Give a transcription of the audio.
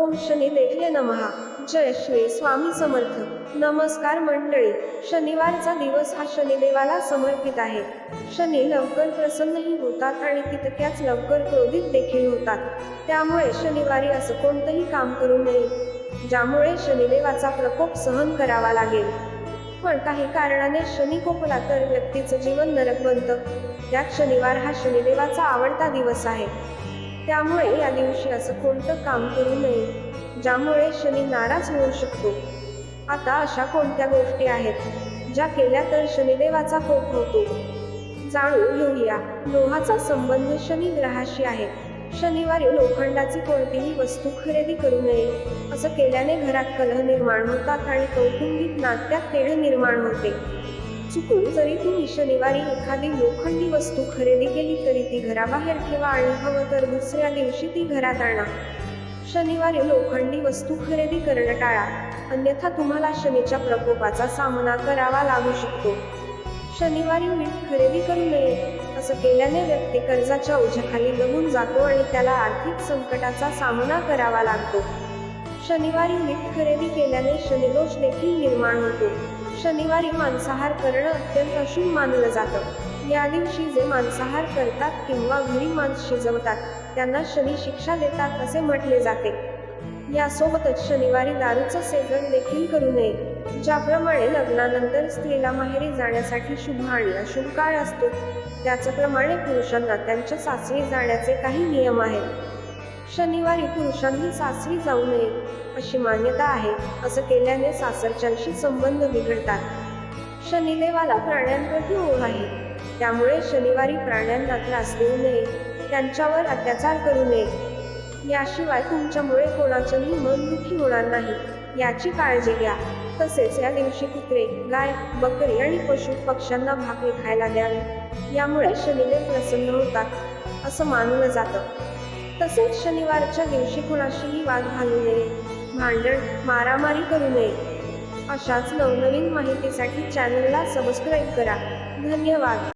ओम शनी देखले नमहा. जय श्री स्वामी समर्थ. नमस्कार मंडळी. शनिवारचा दिवस हा शनिदेवाला समर्पित आहे. शनी लवकर प्रसन्नही होतात आणि तितक्याच लवकर क्रोधित देखील होतात. त्यामुळे शनिवारी असं कोणतंही काम करू नये ज्यामुळे शनिदेवाचा प्रकोप सहन करावा लागेल. पण काही कारणाने शनी कोपला तर व्यक्तीचं जीवन नरक बनतं. त्यात शनिवार हा शनिदेवाचा आवडता दिवस आहे. त्यामुळे या दिवशी असं कोणतं काम करू नये ज्यामुळे शनी नाराज होऊ शकतो. आता अशा कोणत्या गोष्टी आहेत ज्या केल्या तर शनिदेवाचा कोप होतो? जाणून घेऊया. लोहाचा संबंध शनी ग्रहाशी आहे. शनिवारी लोखंडाची कोणतीही वस्तू खरेदी करू नये असं केल्याने घरात कलह निर्माण होतात आणि कौटुंबिक नात्यात तेढ निर्माण होते. चुकून जरी तुम्ही शनिवारी एखादी लोखंडी वस्तू खरेदी केली तरी ती घराबाहेर ठेवा आणि हवं तर दुसऱ्या दिवशी ती घरात आणा. शनिवारी लोखंडी वस्तू खरेदी करणं टाळा. अन्यथा तुम्हाला शनीच्या प्रकोपाचा सामना करावा लागू शकतो. शनिवारी मीठ खरेदी करू नये असं केल्याने व्यक्ती कर्जाच्या ओझ्याखाली दबून जातो आणि त्याला आर्थिक संकटाचा सामना करावा लागतो. शनिवारी मीठ खरेदी केल्याने शनिदोष देखील निर्माण होतो. शनिवारी मांसाहार करणं अत्यंत अशुभ मानलं जातं. या दिवशी जे मांसाहार करतात किंवा घरी मांस शिजवतात त्यांना शनी शिक्षा देतात असे म्हटले जाते. यासोबतच शनिवारी दारूचं सेवन देखील करू नये. ज्याप्रमाणे लग्नानंतर स्त्रीला माहेरी जाण्यासाठी शुभ आणि अशुभ काळ असतो त्याचप्रमाणे पुरुषांना त्यांच्या सासरी जाण्याचे काही नियम आहेत. शनिवारी पुरुषांनी सासरी जाऊ नये अशी मान्यता आहे असं केल्याने सासरच्यांशी संबंध बिघडतात. शनिदेवाला प्राण्यांप्रती ओढ आहे. त्यामुळे शनिवारी प्राण्यांना त्रास देऊ नये त्यांच्यावर अत्याचार करू नये. याशिवाय तुमच्यामुळे कोणाचंही मन दुखी होणार नाही याची काळजी घ्या. तसेच या दिवशी कुत्रे गाय बकरी आणि पशु पक्ष्यांना भाकरी खायला द्यावे. यामुळे शनिदेव प्रसन्न होतात असं मानलं जातं. तसेच शनिवारच्या दिवशी कुणाशीही वाद घालू नये भांडण मारामारी करू नये. अशाच नवनवीन माहितीसाठी चॅनलला सबस्क्राईब करा. धन्यवाद.